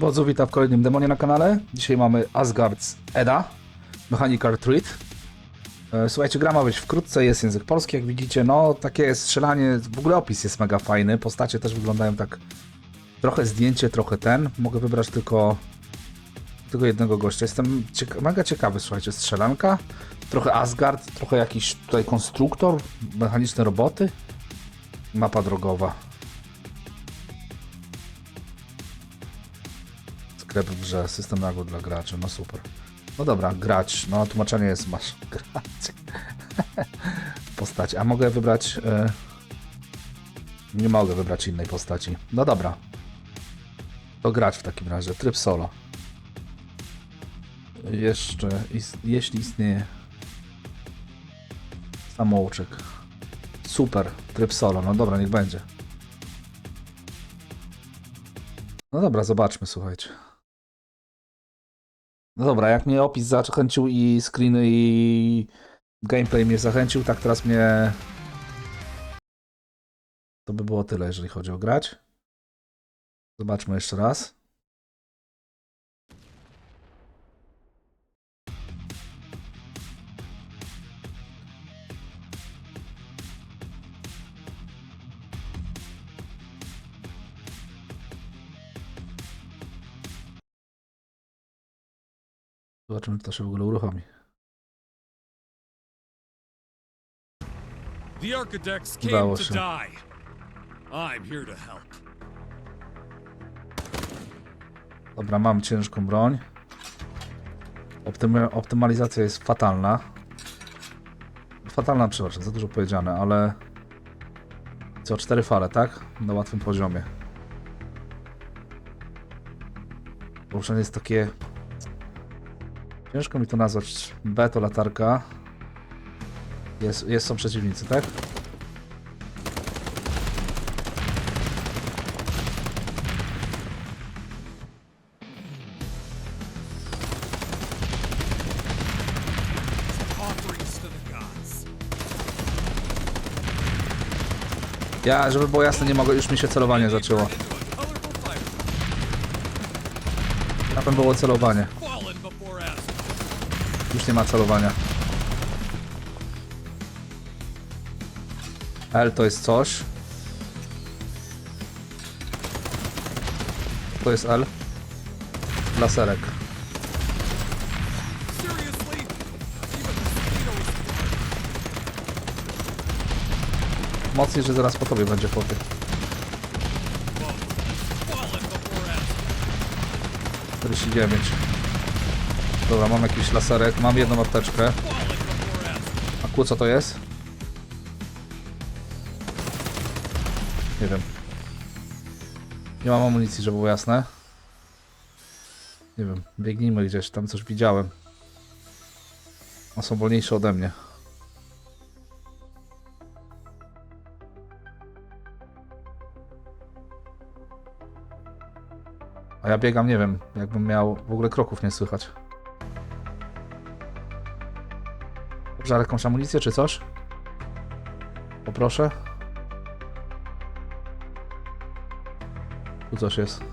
Wodzu, witam w kolejnym demonie na kanale. Dzisiaj mamy Asgard's Eda, Mechanical Treat. E, Słuchajcie, gra ma być wkrótce, jest język polski, jak widzicie. No, takie strzelanie, w ogóle opis jest mega fajny. Postacie też wyglądają tak, trochę zdjęcie, trochę ten. Mogę wybrać tylko, tylko jednego gościa. Jestem cieka mega ciekawy, słuchajcie, strzelanka. Trochę Asgard, trochę jakiś tutaj konstruktor, mechaniczne roboty. Mapa drogowa. Sklep w grze, system nagród dla graczy, no super. No dobra, grać, no tłumaczenie jest, masz grać. Postać, a mogę wybrać... E... Nie mogę wybrać innej postaci. No dobra. To grać w takim razie, tryb solo. Jeszcze, is... jeśli istnieje samouczek. Super, tryb solo, no dobra, niech będzie. No dobra, zobaczmy, słuchajcie. No dobra, jak mnie opis zachęcił i screeny i gameplay mnie zachęcił, tak teraz mnie... To by było tyle, jeżeli chodzi o grać. Zobaczmy jeszcze raz. Zobaczymy, czy to się w ogóle uruchomi. The Architects Udało came to się. die. I'm here to help. Dobra, mam ciężką broń. Optyma optymalizacja jest fatalna. Fatalna, przepraszam, za dużo powiedziane, ale... Co, cztery fale, tak? Na łatwym poziomie. Poruszenie jest takie... Ciężko mi to nazwać. B to latarka. Jest, jest są przeciwnicy, tak? Ja, żeby było jasne, nie mogę, już mi się celowanie zaczęło. Na pewno było celowanie. Już nie ma celowania. L to jest coś. To jest L. Laserek. Mocniej, że zaraz po tobie będzie chłopie. Asgard. 49. Dobra, mam jakiś laserek, mam jedną apteczkę. A kół co to jest? Nie wiem. Nie mam amunicji, żeby było jasne. Nie wiem, biegnijmy gdzieś, tam coś widziałem. One są wolniejsze ode mnie. A ja biegam, nie wiem, jakbym miał w ogóle kroków nie słychać. Dobrze, ale jakąś amunicję czy coś? Poproszę. Tu coś jest.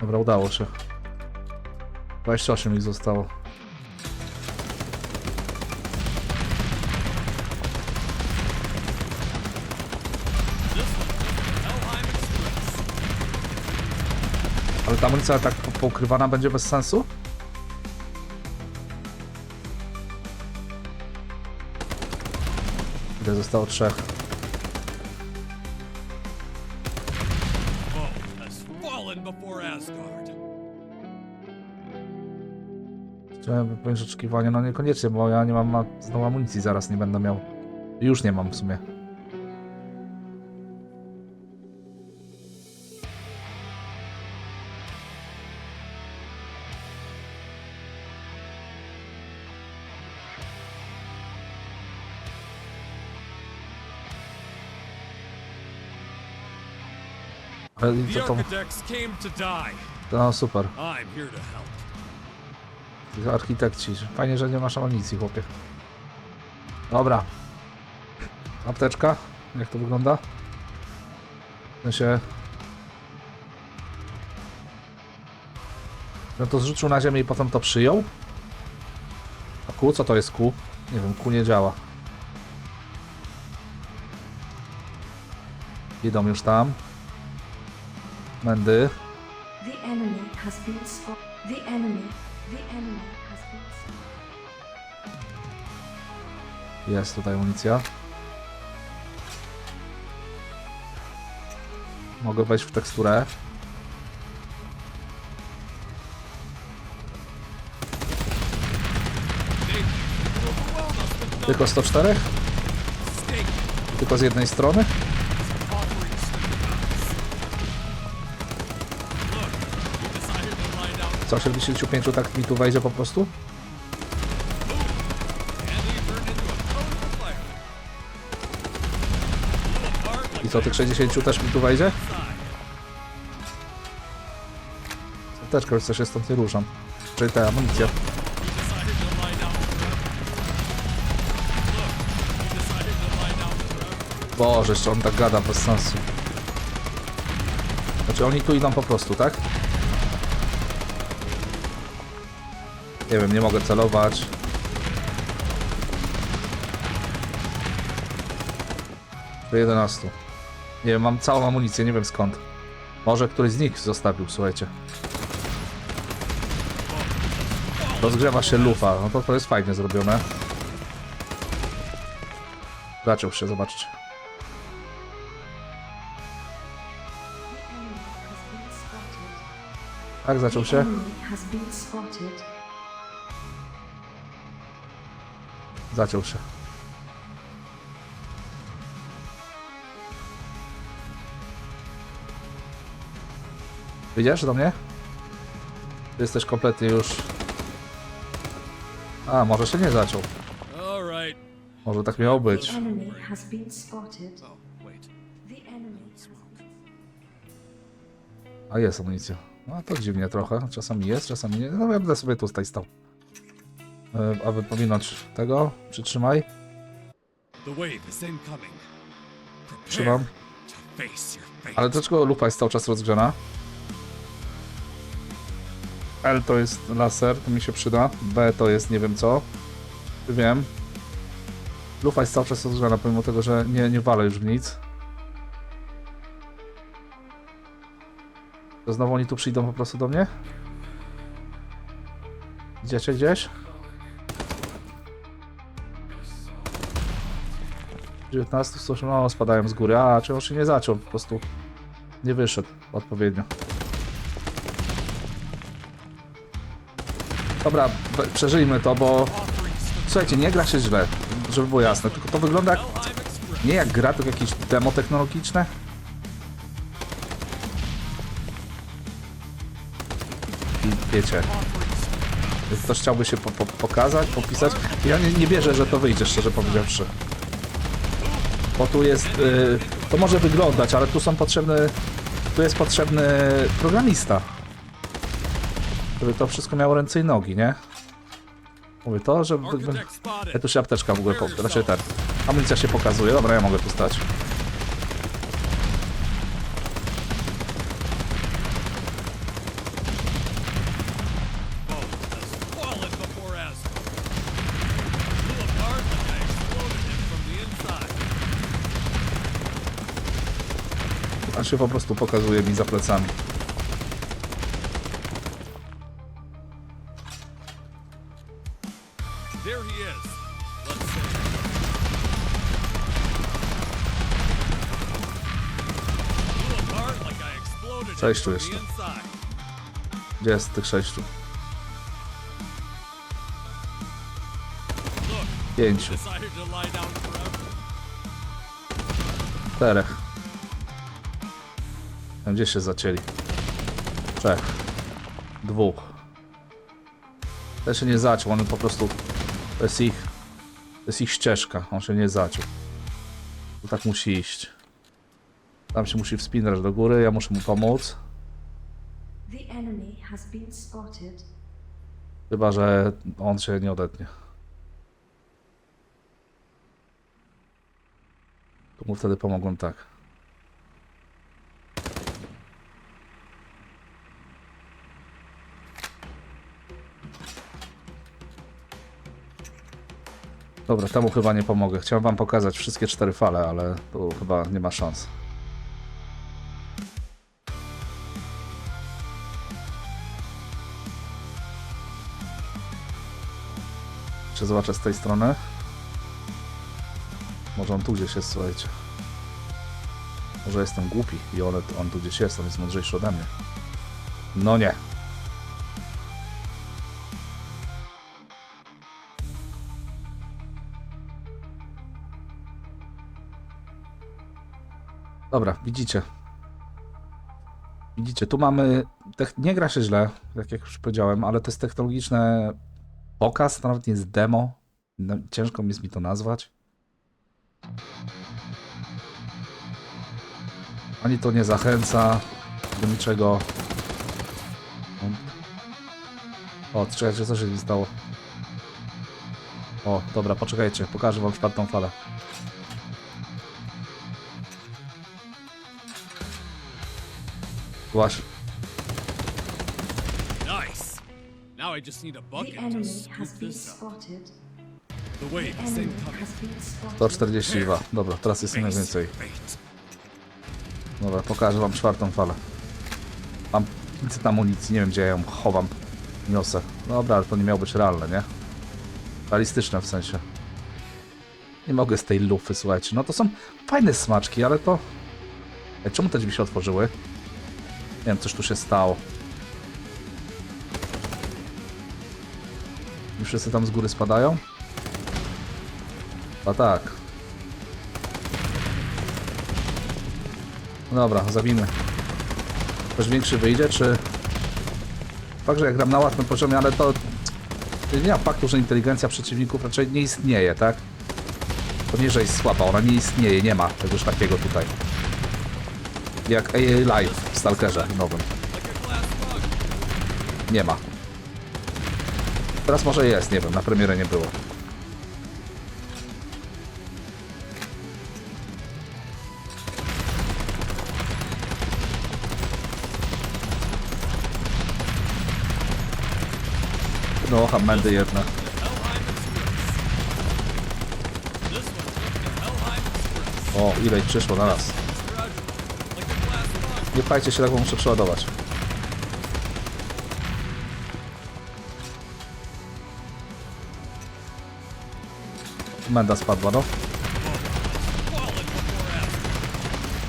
Dobra, udało się. 28 ich zostało. Ale ta amunicja tak po- pokrywana będzie bez sensu? Ile zostało? Trzech. Chciałem wypełnić oczekiwania, no niekoniecznie, bo ja nie mam ma- znowu amunicji, zaraz nie będę miał. Już nie mam w sumie. Architects came to die. no super. Help. Architekci. Fajnie, że nie masz amunicji, chłopie. Dobra. Apteczka. Jak to wygląda? sensie... No to zrzucił na ziemię i potem to przyjął? A kół? Co to jest kół? Nie wiem, kół nie działa. Idą już tam. Spotted. Jest tutaj amunicja. Mogę wejść w teksturę. Tylko 104? Steak Tylko z jednej strony? Co, 75 tak mi tu wejdzie po prostu? I co, tych 60 też mi tu wejdzie? side. Teczkę, już się stąd nie ruszam. Czyli ta amunicja. Boże, jeszcze on tak gada bez sensu. Znaczy oni tu idą po prostu, tak? Nie wiem, nie mogę celować. Do 11. Nie wiem, mam całą amunicję, nie wiem skąd. Może któryś z nich zostawił, słuchajcie. Rozgrzewa się lufa, no to, to jest fajnie zrobione. Zaczął się, zobaczcie. Tak, zaczął się. Zaciął się. Widzisz do mnie? Ty jesteś kompletnie już... A, może się nie zaciął. Może tak miało być. Oh, A jest amunicja. No to dziwnie trochę. Czasami jest, czasami nie. No ja będę sobie tutaj stał. E, aby pominąć tego, przytrzymaj. Trzymam. Ale dlaczego lupa jest cały czas rozgrzana? L to jest laser, to mi się przyda. B to jest nie wiem co. Wiem. Lufa jest cały czas rozgrzana, pomimo tego, że nie, nie walę już w nic. To znowu oni tu przyjdą po prostu do mnie? Idziecie gdzieś? 19, 108, no spadają z góry. A, czy on się nie zaciął, po prostu nie wyszedł odpowiednio. Dobra, przeżyjmy to, bo słuchajcie, nie gra się źle, żeby było jasne, tylko to wygląda jak, nie jak gra, tylko jakieś demo technologiczne. I wiecie, ktoś chciałby się po, po, pokazać, popisać. Ja nie, nie wierzę, że to wyjdzie, szczerze powiedziawszy. Bo tu jest. y, to może wyglądać, ale tu są potrzebne. Tu jest potrzebny programista. Żeby to wszystko miało ręce i nogi, nie? Mówię to, że. Architect Ja tu się apteczka w ogóle. Po, raczej ten. Amunicja się pokazuje. Dobra, ja mogę tu stać. Się po prostu pokazuje mi za plecami. The inside. Gdzie jest tych sześciu? Pięciu. Czterech. Tam Gdzie się zacięli? Trzech. Dwóch. Ten się nie zaciął, on po prostu... To jest ich... To jest ich ścieżka, on się nie zaciął. To tak musi iść. Tam się musi wspinać do góry, ja muszę mu pomóc. Chyba, że on się nie odetnie. To mu wtedy pomogłem tak. Dobra, temu chyba nie pomogę. Chciałem wam pokazać wszystkie cztery fale, ale tu chyba nie ma szans. Czy zobaczę z tej strony? Może on tu gdzieś jest, słuchajcie. Może jestem głupi i on, on tu gdzieś jest, on jest mądrzejszy ode mnie. No nie. Dobra, widzicie. Widzicie, tu mamy. Nie gra się źle, tak jak już powiedziałem, ale to jest technologiczne pokaz, to nawet nie jest demo. No, Ciężko mi jest mi to nazwać. Ani to nie zachęca do niczego. O, czekajcie, co się stało? O, dobra, poczekajcie, pokażę wam czwartą falę. Właśnie. Nice. Now I just need a The bucket to enemy scoop has been this up. spotted. The wait, The same enemy time. has been spotted. 142. Dobra, teraz jest mniej więcej. Wait. Dobra, pokażę wam czwartą falę. Mam 500 amunicji, nie wiem gdzie ja ją chowam. Niosę. Dobra, ale to nie miało być realne, nie? Realistyczne w sensie. Nie mogę z tej lufy, słuchajcie. No to są fajne smaczki, ale to... Ej, czemu te drzwi się otworzyły? Nie wiem, coś tu się stało. I wszyscy tam z góry spadają? A tak. No Dobra, zabijmy. Ktoś większy wyjdzie, czy... Fakt, że ja gram na łatwym poziomie, ale to... Nie ma faktu, że inteligencja przeciwników raczej nie istnieje, tak? To nie, że jest słaba, ona nie istnieje, nie ma czegoś takiego tutaj. Jak AA Live w Stalkerze nowym. Nie ma. Teraz może jest, nie wiem, na premierę nie było. No, Hammendy jedna. Helheim Express. This one took the Helheim Express. O, ile ich przyszło na raz. Nie pchajcie się tak, bo muszę przeładować. Menda spadła, no.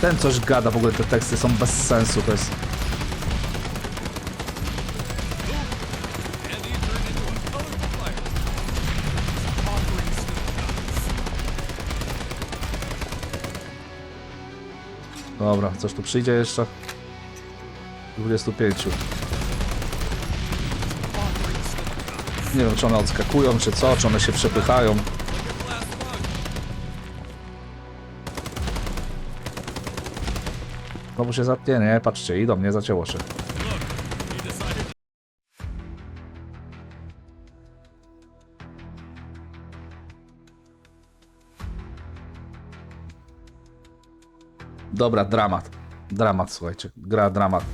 Ten coś gada, w ogóle te teksty są bez sensu, to jest... Dobra, coś tu przyjdzie jeszcze? 25. Nie wiem, czy one odskakują, czy co, czy one się przepychają. Znowu się zatnie, nie? Patrzcie, idą, nie zacięło się. Dobra, dramat. Dramat, słuchajcie. Gra dramat.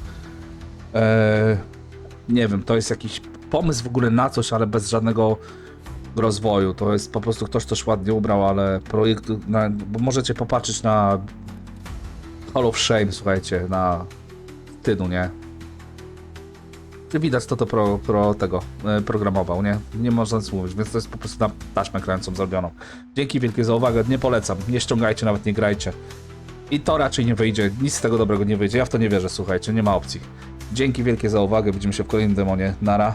Eee, nie wiem, to jest jakiś pomysł w ogóle na coś, ale bez żadnego rozwoju. To jest po prostu ktoś coś ładnie ubrał, ale projekt. Na, możecie popatrzeć na Hall of Shame, słuchajcie, na tynu, nie? Widać, kto to pro, pro tego e, programował, nie? Nie można nic mówić, więc to jest po prostu na taśmę kręcą zrobioną. Dzięki wielkie za uwagę, nie polecam, nie ściągajcie, nawet nie grajcie. I to raczej nie wyjdzie, nic z tego dobrego nie wyjdzie, ja w to nie wierzę, słuchajcie, nie ma opcji. Dzięki wielkie za uwagę, widzimy się w kolejnym demonie, nara.